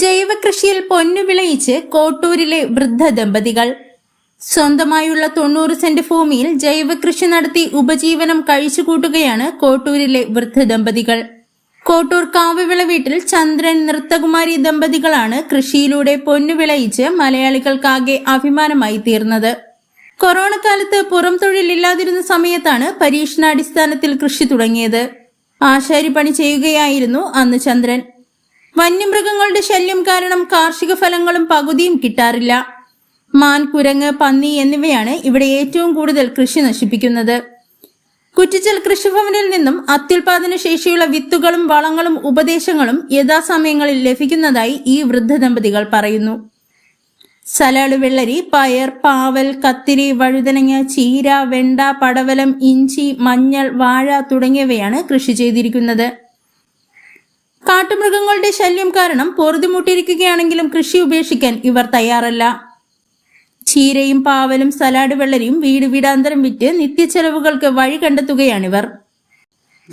ജൈവകൃഷിയിൽ പൊന്നു വിളയിച്ച് കോട്ടൂരിലെ വൃദ്ധ ദമ്പതികൾ. സ്വന്തമായുള്ള തൊണ്ണൂറ് സെന്റ് ഭൂമിയിൽ ജൈവകൃഷി നടത്തി ഉപജീവനം കഴിച്ചുകൂട്ടുകയാണ് കോട്ടൂരിലെ വൃദ്ധ ദമ്പതികൾ. കോട്ടൂർ കാവുവിള വീട്ടിൽ ചന്ദ്രൻ നൃത്തകുമാരി ദമ്പതികളാണ് കൃഷിയിലൂടെ പൊന്നു വിളയിച്ച് മലയാളികൾക്കാകെ അഭിമാനമായി തീർന്നത്. കൊറോണ കാലത്ത് പുറം തൊഴിലില്ലാതിരുന്ന സമയത്താണ് പരീക്ഷണാടിസ്ഥാനത്തിൽ കൃഷി തുടങ്ങിയത്. ആശാരിപ്പണി ചെയ്യുകയായിരുന്നു അന്ന് ചന്ദ്രൻ. വന്യമൃഗങ്ങളുടെ ശല്യം കാരണം കാർഷിക ഫലങ്ങളും പകുതിയും കിട്ടാറില്ല. മാൻ കുരങ്ങ് പന്നി എന്നിവയാണ് ഇവിടെ ഏറ്റവും കൂടുതൽ കൃഷി നശിപ്പിക്കുന്നത്. കുറ്റിച്ചൽ കൃഷിഭവനിൽ നിന്നും അത്യുൽപാദന ശേഷിയുള്ള വിത്തുകളും വളങ്ങളും ഉപദേശങ്ങളും യഥാസമയങ്ങളിൽ ലഭിക്കുന്നതായി ഈ വൃദ്ധ ദമ്പതികൾ പറയുന്നു. സലാഡ് വെള്ളരി പയർ പാവൽ കത്തിരി വഴുതനങ്ങ ചീര വെണ്ട പടവലം ഇഞ്ചി മഞ്ഞൾ വാഴ തുടങ്ങിയവയാണ് കൃഷി ചെയ്തിരിക്കുന്നത്. കാട്ടുമൃഗങ്ങളുടെ ശല്യം കാരണം പൊറുതിമുട്ടിയിരിക്കുകയാണെങ്കിലും കൃഷി ഉപേക്ഷിക്കാൻ ഇവർ തയ്യാറല്ല. ചീരയും പാവലും സലാഡ് വെള്ളരിയും വീട് വീടാന്തരം വിറ്റ് നിത്യച്ചെലവുകൾക്ക് വഴി കണ്ടെത്തുകയാണിവർ.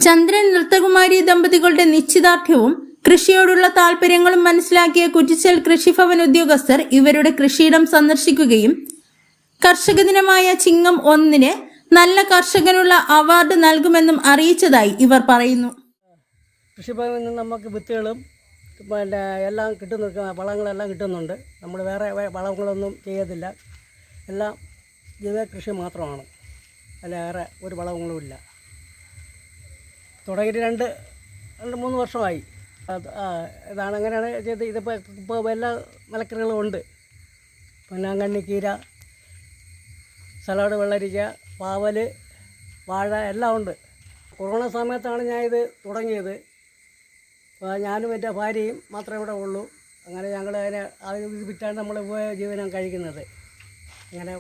ചന്ദ്രൻ നൃത്തകുമാരി ദമ്പതികളുടെ നിശ്ചിതാർത്ഥ്യവും കൃഷിയോടുള്ള താല്പര്യങ്ങളും മനസ്സിലാക്കിയ കുറ്റിച്ചൽ കൃഷിഭവൻ ഉദ്യോഗസ്ഥർ ഇവരുടെ കൃഷിയിടം സന്ദർശിക്കുകയും കർഷക ദിനമായ ചിങ്ങം ഒന്നിന് നല്ല കർഷകനുള്ള അവാർഡ് നൽകുമെന്നും അറിയിച്ചതായി ഇവർ പറയുന്നു. കൃഷിഭവനിൽ നിന്ന് നമുക്ക് വിത്തുകളും പിന്നെ എല്ലാം കിട്ടുന്ന വളങ്ങളെല്ലാം കിട്ടുന്നുണ്ട്. നമ്മൾ വേറെ വളങ്ങളൊന്നും ചെയ്യത്തില്ല. എല്ലാം ജൈവ കൃഷി മാത്രമാണ്. അല്ല വേറെ ഒരു വളങ്ങളുമില്ല തുടങ്ങിയിട്ട് രണ്ട് രണ്ട് മൂന്ന് വർഷമായി. ഇതാണ് അങ്ങനെയാണ് ചെയ്ത് ഇതിപ്പോൾ ഇപ്പോൾ എല്ലാ മലക്കറികളും ഉണ്ട്. പൊന്നാങ്കണ്ണി കീര സലാഡ് വെള്ളരിക്ക പാവൽ വാഴ എല്ലാം ഉണ്ട്. കൊറോണ സമയത്താണ് ഞാൻ ഇത് തുടങ്ങിയത്. ഞാനും എന്റെ ഭാര്യയും മാത്രമേ ഇവിടെ ഉള്ളൂ. അങ്ങനെ ഞങ്ങൾ അതിനെ അത് വിട്ടാണ് നമ്മൾ ഉപജീവനം കഴിക്കുന്നത്. അങ്ങനെ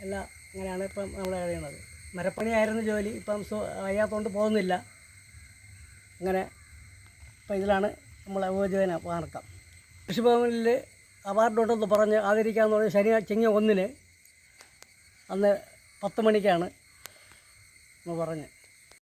എല്ലാം അങ്ങനെയാണ് ഇപ്പം നമ്മൾ കഴിയുന്നത്. മരപ്പണിയായിരുന്നു ജോലി ഇപ്പം സു- വയ്യാത്തതുകൊണ്ട് പോകുന്നില്ല. അങ്ങനെ ഇപ്പം ഇതിലാണ് നമ്മൾ ഉപജീവന മാർഗം കൃഷിഭവനിൽ അവാർഡുണ്ടെന്ന് പറഞ്ഞ് ആദരിക്കാമെന്ന് പറഞ്ഞ് ശനി ചിങ്ങ ഒന്നിന് അന്ന് പത്ത് മണിക്കാണ് എന്ന് പറഞ്ഞ്.